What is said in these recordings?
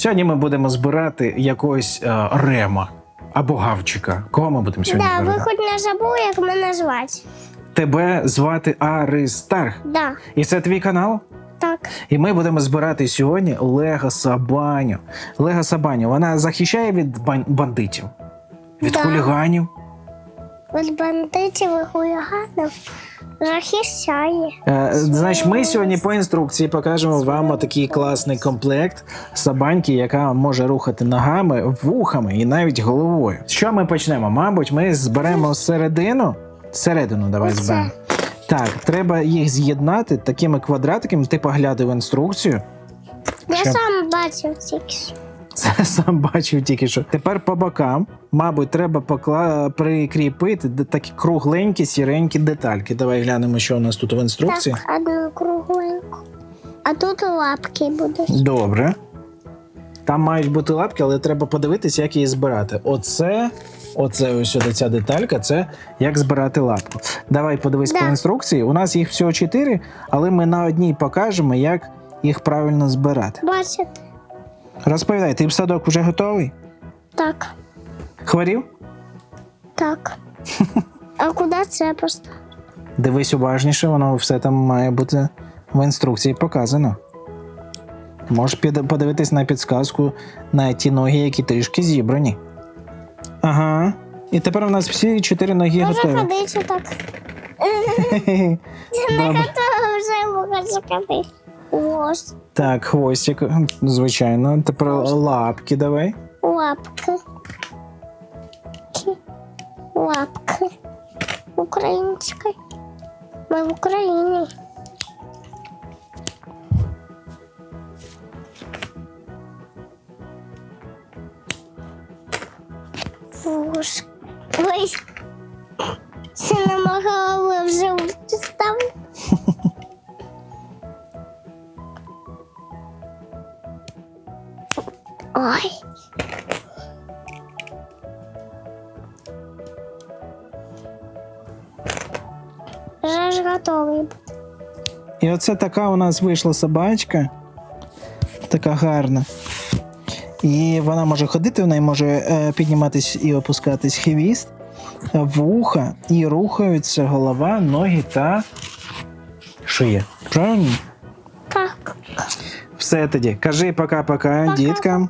Сьогодні ми будемо збирати якогось е, рема або гавчика. Кого ми будемо сьогодні Да, ви збирати? хоч не забули, як мене звати? Тебе звати Аристарх. Да, І це твій канал? так. І ми будемо збирати сьогодні Лего Сабаню. Лего Сабаню вона захищає від бан- бандитів, від Да. хуліганів. Від бандитів і хуліганів захищає. Е, Значить, ми сьогодні по інструкції покажемо вам такий класний комплект сабаньки, яка може рухати ногами, вухами і навіть головою. Що ми почнемо? Мабуть, ми зберемо середину. Середину давай Оце. зберемо. Так, треба їх з'єднати такими квадратиками. Ти поглядав інструкцію. Я Щоб- сам бачив тільки. що. Це сам бачив тільки що. Тепер по бокам, мабуть, треба покла... прикріпити такі кругленькі, сіренькі детальки. Давай глянемо, що у нас тут в інструкції. Так, одну кругленьку. А тут лапки будуть. Добре. Там мають бути лапки, але треба подивитися, як її збирати. Оце, оце ось ця деталька, це як збирати лапку. Давай подивись Да. по інструкції. У нас їх всього чотири, але ми на одній покажемо, як їх правильно збирати. Бачите? Розповідай, ти в садок вже готовий? Так, Хворів? так. А куди це поставити? Дивись уважніше, воно все там має бути в інструкції показано. Можеш подивитись на підсказку на ті ноги, які трішки зібрані. Ага. І тепер у нас всі чотири ноги Може готові. ходити так. Не готова вже можу ходити. Ось, Так, хвостик, звичайно. Тепер лапки давай. лапки. Ки- Лапки. Українською. Ми в Україні. Вуш. Ой. Це не Ой. Вже ж готовий. І оце така у нас вийшла собачка. Така гарна. І вона може ходити, в неї може е, підніматись і опускатись хвіст, вуха, і рухаються голова, ноги та шия. Правильно? Все тоді. Кажи пока-пока, діткам.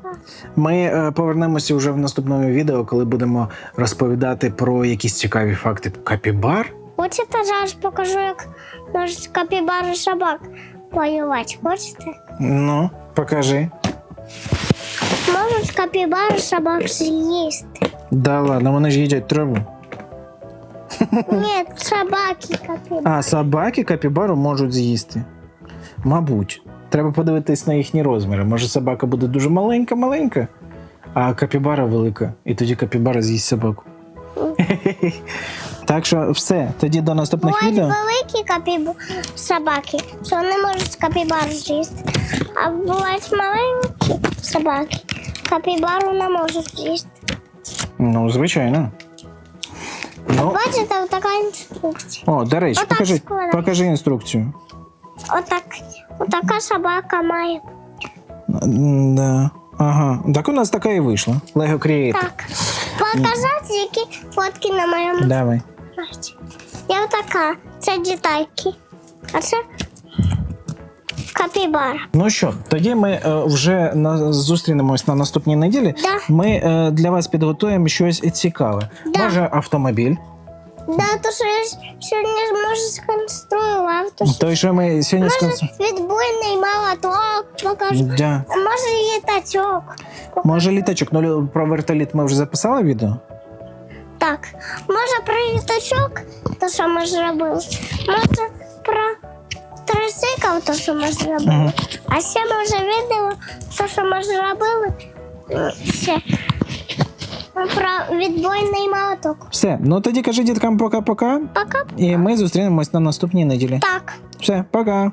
Ми е, повернемося вже в наступному відео, коли будемо розповідати про якісь цікаві факти капібар. Хочете, зараз покажу, як можуть капібари собак воювати. Хочете? Ну, покажи. Можуть капібари собак з'їсти. Да ладно, вони ж їдять траву. Ні, собаки капібари. А собаки капібару можуть з'їсти. Мабуть. Треба подивитись на їхні розміри. Може, собака буде дуже маленька-маленька, а капібара велика. І тоді капібара з'їсть собаку. Так що все. Тоді до наступних Бувають відео. великі капіб... собаки, що не можуть капібару з'їсти. А бувають маленькі собаки, капібару не можуть з'їсти. Ну, звичайно. Ну, Бачите, така інструкція. о, до речі, Отак покажи, покажи інструкцію. Отак, отака собака має. Да. Ага. Так у нас така і вийшла. Lego Creator. Так. Показати, які фотки на моєму Давай. сайті. Я отака. Це дітайки. А це капібара. Ну що, тоді ми е, вже на, зустрінемось на наступній неділі. Да. Ми е, для вас підготуємо щось цікаве. Да. Може, автомобіль. Да, то що я ж сьогодні зможу сконструювати. То що що ми сьогодні Може, сконс... відбойний молоток покажу. Да. Може, літачок. Може, літачок. Ну, лю- про вертоліт ми вже записали відео? Так. Може, про літачок, то що ми зробили. Може, про трицикл, то що ми зробили. Мгм. А ще може відео, то що ми зробили. м, Ще про відбойний молоток. Все. Ну тоді кажи діткам пока-пока. Пока. І ми зустрінемось на наступній неділі. Так. Все, пока.